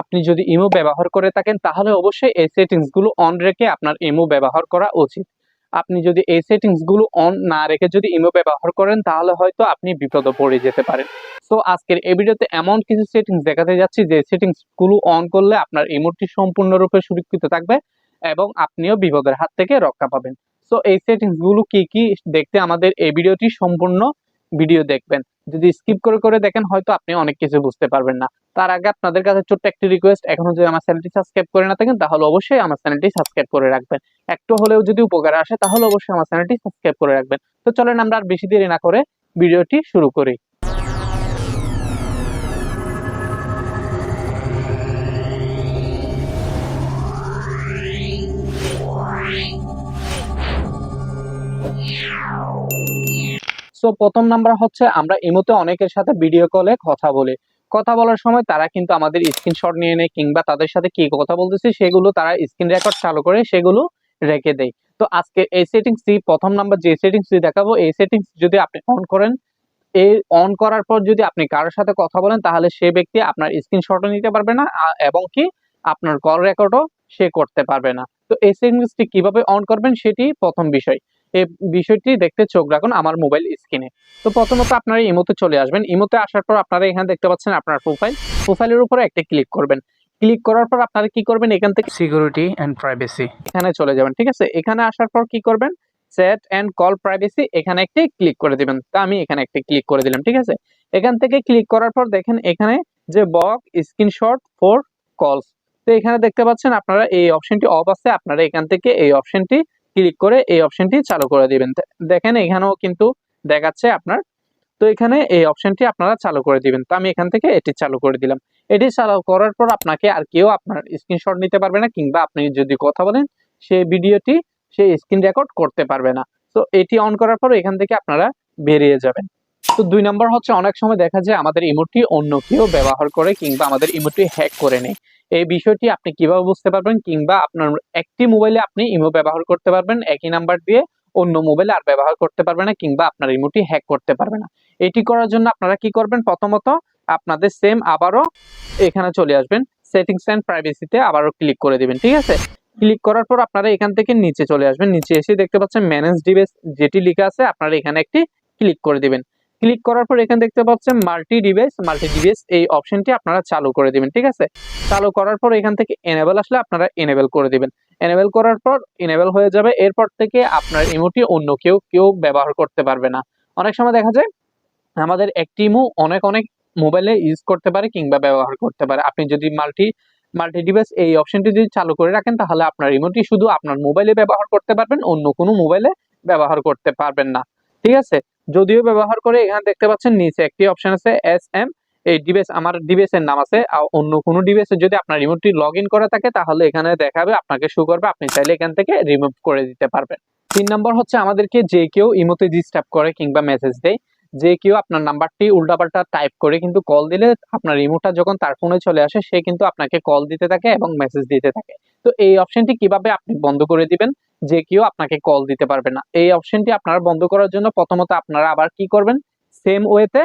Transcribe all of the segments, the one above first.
আপনি যদি ইমো ব্যবহার করে থাকেন, তাহলে অবশ্যই এই সেটিংসগুলো অন রেখে আপনার ইমো ব্যবহার করা উচিত। আপনি যদি এই সেটিংসগুলো অন না রেখে যদি ইমো ব্যবহার করেন, তাহলে হয়তো আপনি বিপদে পড়ে যেতে পারেন। সো আজকের এই ভিডিওতে এমন কিছু সেটিংস দেখাতে যাচ্ছি, যে সেটিংসগুলো অন করলে আপনার ইমোটি সম্পূর্ণরূপে সুরক্ষিত থাকবে এবং আপনিও বিপদের হাত থেকে রক্ষা পাবেন। সো এই সেটিংসগুলো কি কি দেখতে আমাদের এই ভিডিওটি সম্পূর্ণ ভিডিও দেখবেন। যদি স্কিপ করে করে দেখেন, হয়তো আপনি অনেক কিছু বুঝতে পারবেন না। তার আগে আপনাদের কাছে ছোট্ট একটি রিকোয়েস্ট এখনও যদি আমার চ্যানেলটি সাবস্ক্রাইব করে না থাকেন, তাহলে অবশ্যই আমার চ্যানেলটি সাবস্ক্রাইব করে রাখবেন। একটু হলেও যদি উপকার আসে, তাহলে অবশ্যই আমার চ্যানেলটি সাবস্ক্রাইব করে রাখবেন। তো চলেন আমরা আর বেশি দেরি না করে ভিডিওটি শুরু করি। সো প্রথম নাম্বার হচ্ছে, আমরা ইমোতে অনেকের সাথে ভিডিও কলে কথা বলি। কথা বলার সময় তারা কিন্তু আমাদের স্ক্রিনশট নিয়ে নেয় কিংবা তাদের সাথে কি কথা বলতেছি সেগুলো তারা স্ক্রিন রেকর্ড চালু করে সেগুলো রেখে দেয়। তো আজকে এই সেটিংসটি প্রথম নাম্বার যে সেটিংসটি দেখাবো, এই সেটিংস যদি আপনি অন করেন, এই অন করার পর যদি আপনি কারোর সাথে কথা বলেন, তাহলে সে ব্যক্তি আপনার স্ক্রিনশটও নিতে পারবে না এবং কি আপনার কল রেকর্ডও সে করতে পারবে না। তো এই সেটিংসটি কীভাবে অন করবেন সেটি প্রথম বিষয়। এই বিষয়টি দেখতে চোখ রাখুন আমার মোবাইল স্ক্রিনে। তো প্রথমত আপনারা ইমোতে চলে আসবেন। ইমোতে আসার পর আপনারা এখানে দেখতে পাচ্ছেন আপনার প্রোফাইল প্রোফাইলের উপরে একটা ক্লিক করবেন। ক্লিক করার পর আপনারা কি করবেন? এখান থেকে সিকিউরিটি এন্ড প্রাইভেসি এখানে চলে যাবেন ঠিক আছে? এখানে আসার পর কি করবেন? সেট এন্ড কল প্রাইভেসি এখানে একটি ক্লিক করে দিবেন। তা আমি এখানে একটি ক্লিক করে দিলাম ঠিক আছে? এখান থেকে ক্লিক করার পর দেখেন এখানে যে বক স্ক্রিনশট ফর কলস তো এখানে দেখতে পাচ্ছেন আপনারা এই অপশনটি অফ আছে। আপনারা এখান থেকে এই অপশনটি ক্লিক করে এই অপশনটি চালু করে দিবেন। দেখেন এখানেও কিন্তু দেখাচ্ছে আপনার। তো এখানে এই অপশনটি আপনারা চালু করে দিবেন। তো আমি এখান থেকে এটি চালু করে দিলাম। এটি চালু করার পর আপনাকে আর কেউ আপনার স্ক্রিনশট নিতে পারবে না কিংবা আপনি যদি কথা বলেন, সেই ভিডিওটি সেই স্ক্রিন রেকর্ড করতে পারবে না। তো এটি অন করার পর এখান থেকে আপনারা বেরিয়ে যাবেন। তো দুই নম্বর হচ্ছে অনেক সময় দেখা যায় আমাদের ইমোটি অন্য কেউ ব্যবহার করে কিংবা আমাদের ইমোটি হ্যাক করে নেয়। এই বিষয়টি আপনি কীভাবে বুঝতে পারবেন কিংবা আপনার একটি মোবাইলে আপনি ইমো ব্যবহার করতে পারবেন, একই নাম্বার দিয়ে অন্য মোবাইলে আর ব্যবহার করতে পারবে না কিংবা আপনার ইমোটি হ্যাক করতে পারবে না। এটি করার জন্য আপনারা কি করবেন? প্রথমত আপনাদের সেম আবারও এখানে চলে আসবেন। সেটিংস এন্ড প্রাইভেসিতে আবারও ক্লিক করে দিবেন, ঠিক আছে? ক্লিক করার পর আপনারা এখান থেকে নিচে চলে আসবেন। নিচে এসে দেখতে পাচ্ছেন ম্যানেজ ডিভাইস যেটি লেখা আছে, আপনারা এখানে একটি ক্লিক করে দিবেন। ক্লিক করার পর এখানে দেখতে পাচ্ছেন মাল্টি ডিভাইস মাল্টি ডিভাইস এই অপশনটি আপনারা চালু করে দিবেন, ঠিক আছে? চালু করার পর এখান থেকে এনেবেল আসলে আপনারা এনেবেল করে দিবেন। এনেবেল করার পর এনেবেল হয়ে যাবে, এরপর থেকে আপনার ইমোটি অন্য কেউ কেউ ব্যবহার করতে পারবে না। অনেক সময় দেখা যায়, আমাদের একটি ইমো অনেক অনেক মোবাইলে ইউজ করতে পারে কিংবা ব্যবহার করতে পারে। আপনি যদি মাল্টি মাল্টি ডিভাইস এই অপশনটি যদি চালু করে রাখেন, তাহলে আপনার ইমোটি শুধু আপনার মোবাইলে ব্যবহার করতে পারবেন, অন্য কোনো মোবাইলে ব্যবহার করতে পারবেন না, ঠিক আছে? যদিও ব্যবহার করে এখানে দেখতে পাচ্ছেন নিচে একটি অপশন আছে এস এম এই ডিভাইস আমার ডিভাইসের নাম আছে, আর অন্য কোনো ডিভাইসে যদি আপনার রিমোটটি লগ ইন করা থাকে, তাহলে এখানে দেখাবে, আপনাকে শো করবে, আপনি চাইলে এখান থেকে রিমুভ করে দিতে পারবেন। তিন নম্বর হচ্ছে আমাদেরকে যে কেউ ইমোতে ডিস্টার্ব করে কিংবা মেসেজ দেয়, যে কেউ আপনার নাম্বারটি উল্টাপাল্টা টাইপ করে কিন্তু কল দিলে আপনার রিমোটটা যখন তার ফোনে চলে আসে, সে কিন্তু আপনাকে কল দিতে থাকে এবং মেসেজ দিতে থাকে। তো এই অপশনটি কীভাবে আপনি বন্ধ করে দিবেন? যে কেউ আপনাকে কল দিতে পারবে না। এই অপশনটি আপনারা বন্ধ করার জন্য প্রথমত আপনারা আবার কি করবেন? সেম ওয়েতে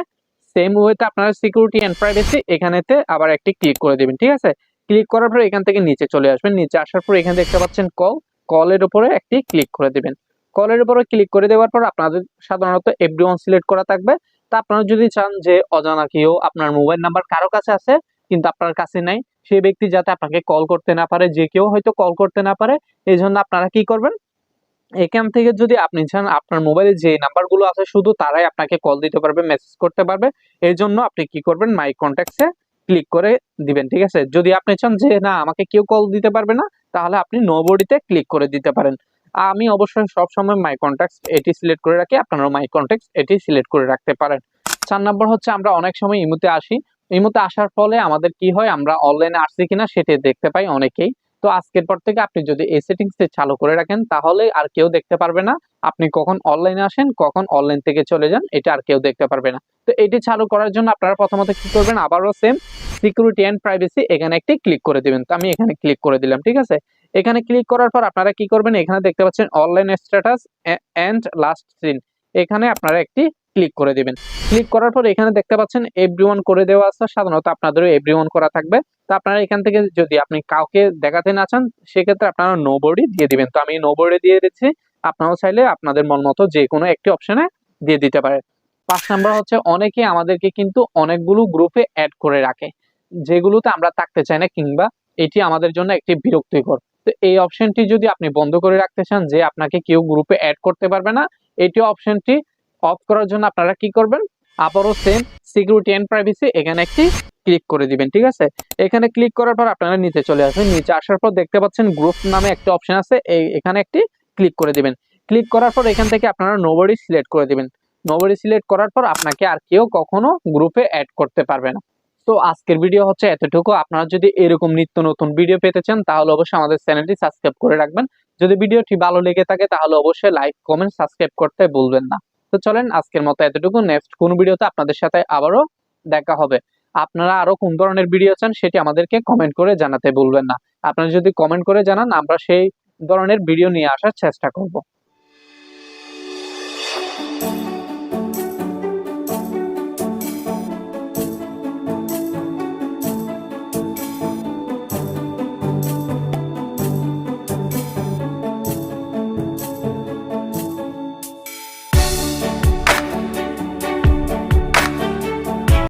সেম ওয়েতে আপনারা সিকিউরিটি এন্ড প্রাইভেসি এখানেতে আবার একটি ক্লিক করে দিবেন, ঠিক আছে? ক্লিক করার পর এখান থেকে নিচে চলে আসবেন। নিচে আসার পর এখানে দেখতে পাচ্ছেন কল কলের উপরে একটি ক্লিক করে দিবেন। কলের উপরে ক্লিক করে দেওয়ার পর আপনাদের সাধারণত এভরি সিলেক্ট করা থাকবে। তা আপনারা যদি চান যে অজানা কেউ আপনার মোবাইল নাম্বার কারও কাছে আছে, কিন্তু আপনার কাছে নাই সেই ব্যক্তি যাতে আপনাকে কল করতে না পারে, যে কেউ হয়তো কল করতে না পারে, এই জন্য আপনারা কি করবেন? এখান থেকে যদি আপনি চান, আপনার মোবাইলে যে নাম্বারগুলো আছে, শুধু তারাই আপনাকে কল দিতে পারবে মেসেজ করতে পারবে। এই জন্য আপনি কি করবেন? মাই কন্ট্যাক্টসে ক্লিক করে দিবেন, ঠিক আছে? যদি আপনি চান যে, না, আমাকে কেউ কল দিতে পারবে না, তাহলে আপনি নো বডিতে ক্লিক করে দিতে পারেন। আমি অবশ্যই সবসময় মাই কন্ট্যাক্টস এটি সিলেক্ট করে রাখি, আপনারাও মাই কন্ট্যাক্টস এটি সিলেক্ট করে রাখতে পারেন। চার নম্বর হচ্ছে, আমরা অনেক সময় ইমুতে আসি। ইমুতে আসার ফলে আমাদের কি হয়, আমরা অনলাইনে আসছি কিনা সেটি দেখতে পাই অনেকেই। তো আজকের পর থেকে আপনি যদি এই সেটিংস চালু করে রাখেন, তাহলে আর কেউ দেখতে পারবে না। আপনি কখন অনলাইনে আসেন, কখন অনলাইন থেকে চলে যান, এটা আর কেউ দেখতে পারবে না। তো এটি চালু করার জন্য আপনারা প্রথমত কি করবেন, আবারও সেম সিকিউরিটি এন্ড প্রাইভেসি এখানে একটি ক্লিক করে দিবেন। তো আমি এখানে ক্লিক করে দিলাম, ঠিক আছে? এখানে ক্লিক করার পর আপনারা কি করবেন, এখানে দেখতে পাচ্ছেন online status and last seen এখানে আপনারা একটি ক্লিক করে দিবেন। ক্লিক করার পর এখানে দেখতে পাচ্ছেন এভরিওয়ান করে দেওয়া আছে। সাধারণত আপনাদেরও এভরিওয়ান করা থাকবে। তো আপনারা এখান থেকে যদি আপনি কাউকে দেখাতে না চান, সেক্ষেত্রে আপনারা নো বোর্ডই দিয়ে দিবেন। তো আমি নো বোর্ডে দিয়ে দিচ্ছি। আপনারাও চাইলে আপনাদের মন মতো যে কোনো একটি অপশনে দিয়ে দিতে পারে পাঁচ নাম্বার হচ্ছে অনেকে আমাদেরকে কিন্তু অনেকগুলো গ্রুপে অ্যাড করে রাখে, যেগুলোতে আমরা থাকতে চাই না কিংবা এটি আমাদের জন্য একটি বিরক্তিকর। তো এই অপশনটি যদি আপনি বন্ধ করে রাখতে চান, যে আপনাকে কেউ গ্রুপে অ্যাড করতে পারবে না, এটি অপশনটি অফ করার জন্য আপনারা কি করবেন? আবারও সেম সিকিউরিটি এন্ড প্রাইভেসি এখানে একটি ক্লিক করে দিবেন, ঠিক আছে? এখানে ক্লিক করার পর আপনারা নিচে চলে আসবেন। নিচে আসার পর দেখতে পাচ্ছেন গ্রুপ নামে একটা অপশন আছে। এখানে একটি ক্লিক করে দিবেন। ক্লিক করার পর এখান থেকে আপনারা নোবডি সিলেক্ট করে দিবেন। নোবডি সিলেক্ট করার পর আপনাকে আর কেউ কখনো গ্রুপে অ্যাড করতে পারবে না। তো আজকের ভিডিও হচ্ছে এতটুকু। আপনারা যদি এরকম নিত্য নতুন ভিডিও পেতে চান, তাহলে অবশ্যই আমাদের চ্যানেলটি সাবস্ক্রাইব করে রাখবেন। যদি ভিডিওটি ভালো লেগে থাকে, তাহলে অবশ্যই লাইক কমেন্ট সাবস্ক্রাইব করতে ভুলবেন না। তো চলেন আজকের মতো এতটুকু। নেক্সট কোন ভিডিওতে আপনাদের সাথে আবারও দেখা হবে। আপনারা আরও কোন ধরনের ভিডিও চান সেটি আমাদেরকে কমেন্ট করে জানাতে ভুলবেন না। আপনারা যদি কমেন্ট করে জানান, আমরা সেই ধরনের ভিডিও নিয়ে আসার চেষ্টা করব।